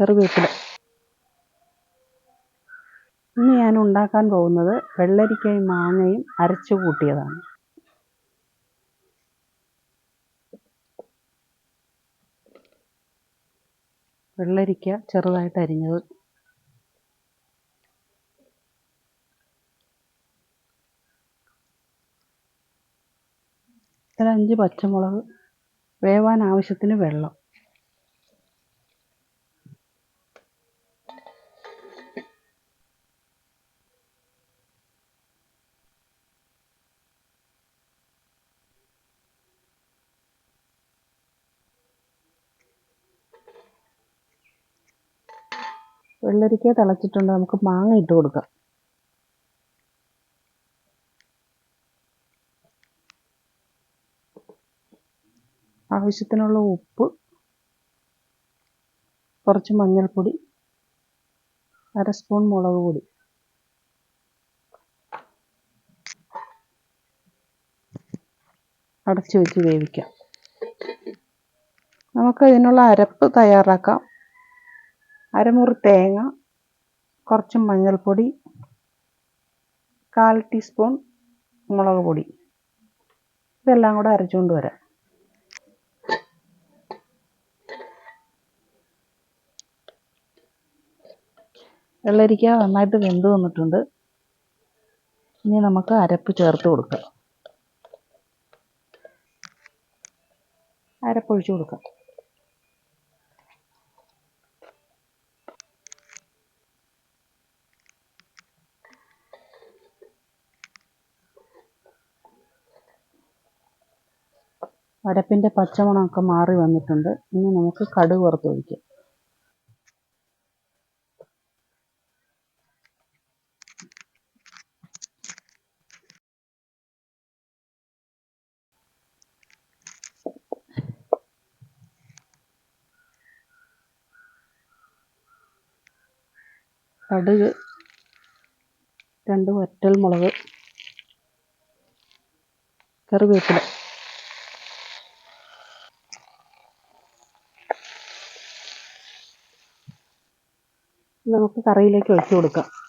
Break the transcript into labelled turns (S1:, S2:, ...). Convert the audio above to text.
S1: കറിവേപ്പില. ഇന്ന് ഞാൻ ഉണ്ടാക്കാൻ പോകുന്നത് വെള്ളരിക്കയും മാങ്ങയും അരച്ചു കൂട്ടിയതാണ്. വെള്ളരിക്ക ചെറുതായിട്ട് അരിഞ്ഞത്. ഒരഞ്ച് പച്ചമുളക് വേവാൻ ആവശ്യത്തിന് വെള്ളം. വെള്ളരിക്ക തിളച്ചിട്ടുണ്ട്. നമുക്ക് മാങ്ങ ഇട്ട് കൊടുക്കാം. ആവശ്യത്തിനുള്ള ഉപ്പ് കുറച്ച് മഞ്ഞൾപ്പൊടി അര സ്പൂൺ മുളക് പൊടി. അടച്ചു വെച്ച് വേവിക്കാം. നമുക്ക് ഇതിനുള്ള അരപ്പ് തയ്യാറാക്കാം. അരമുറി തേങ്ങ കുറച്ച് മഞ്ഞൾപ്പൊടി കാൽ ടീസ്പൂൺ മുളക് പൊടി. ഇതെല്ലാം കൂടെ അരച്ചുകൊണ്ട് വരാം. വെള്ളരിക്ക നന്നായിട്ട് വെന്ത് വന്നിട്ടുണ്ട്. ഇനി നമുക്ക് അരപ്പ് ചേർത്ത് കൊടുക്കാം. അരപ്പൊഴിച്ച് കൊടുക്കാം. അരപ്പിന്റെ പച്ചമണമൊക്കെ മാറി വന്നിട്ടുണ്ട്. ഇനി നമുക്ക് കടുക് വറുത്തൊഴിക്കാം കടുക് രണ്ട് വറ്റൽ വറ്റൽമുളക് കറിവേപ്പില. നമുക്ക് കറിയിലേക്ക് ഒഴിച്ചു കൊടുക്കാം.